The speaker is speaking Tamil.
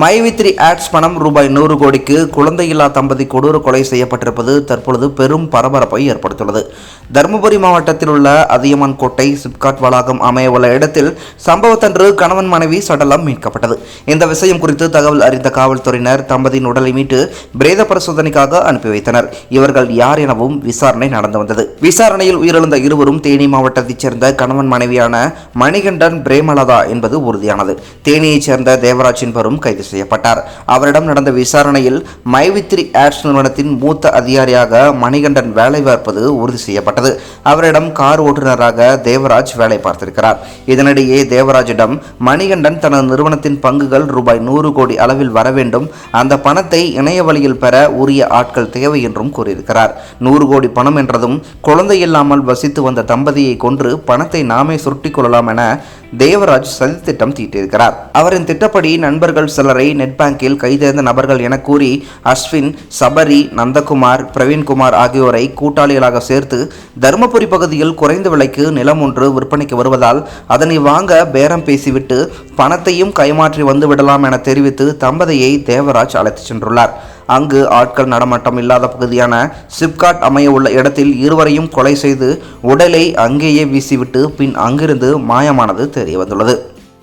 மைவித்ரி ஆட்ஸ் பணம் ரூபாய் நூறு கோடிக்கு குழந்தையில்லா தம்பதி கொடூர கொலை செய்யப்பட்டிருப்பது தற்பொழுது பெரும் பரபரப்பை ஏற்படுத்தியுள்ளது. தருமபுரி மாவட்டத்தில் உள்ள அதியமான் கோட்டை சிப்காட் வளாகம் அமையவுள்ள இடத்தில் சம்பவத்தன்று கணவன் மனைவி சடலம் மீட்கப்பட்டது. இந்த விஷயம் குறித்து தகவல் அறிந்த காவல்துறையினர் தம்பதியின் உடலை மீட்டு பிரேத பரிசோதனைக்காக அனுப்பி வைத்தனர். இவர்கள் யார் எனவும் விசாரணை நடந்து வந்தது. விசாரணையில் உயிரிழந்த இருவரும் தேனி மாவட்டத்தைச் சேர்ந்த கணவன் மனைவியான மணிகண்டன் பிரேமலதா என்பது உறுதியானது. தேனியைச் சேர்ந்த தேவராஜ் என்பவரும் கைது செய்யப்பட்டார். அவரிடம் நடந்த விசாரணையில் மைவித்ரி ஆட்ஸ் நிறுவனத்தின் மூத்த அதிகாரியாக மணிகண்டன் வேலை பார்ப்பது உறுதி செய்யப்பட்டது. அவரிடம் கார் ஓட்டுநராக தேவராஜ் வேலை பார்த்திருக்கிறார். இதனிடையே தேவராஜிடம் மணிகண்டன் தனது நிறுவனத்தின் பங்குகள் ரூபாய் நூறு கோடி அளவில் வர வேண்டும். அந்த பணத்தை இணைய வழியில் பெற உரிய ஆட்கள் தேவை என்றும் கூறியிருக்கிறார். நூறு கோடி பணம் என்றதும் குழந்தை இல்லாமல் வசித்து வந்த தம்பதியை கொன்று பணத்தை நாமே சுருட்டிக் கொள்ளலாம் என தேவராஜ் சதித்திட்டம் தீட்டியிருக்கிறார். அவரின் திட்டப்படி நண்பர்கள் சிலரை நெட் பேங்கில் கைதேர்ந்த நபர்கள் என கூறி அஸ்வின் சபரி நந்தகுமார் பிரவீன்குமார் ஆகியோரை கூட்டாளிகளாக சேர்த்து தருமபுரி பகுதியில் குறைந்த விலைக்கு நிலம் ஒன்று விற்பனைக்கு வருவதால் அதனை வாங்க பேரம் பேசிவிட்டு பணத்தையும் கைமாற்றி வந்து விடலாம் என தெரிவித்து தம்பதியை தேவராஜ் அழைத்துச் சென்றுள்ளார். அங்கு ஆட்கள் நடமாட்டம் இல்லாத பகுதியான சிப்காட் அமைய உள்ள இடத்தில் இருவரையும் கொலை செய்து உடலை அங்கேயே வீசிவிட்டு பின் அங்கிருந்து மாயமானது தெரிய வந்துள்ளது.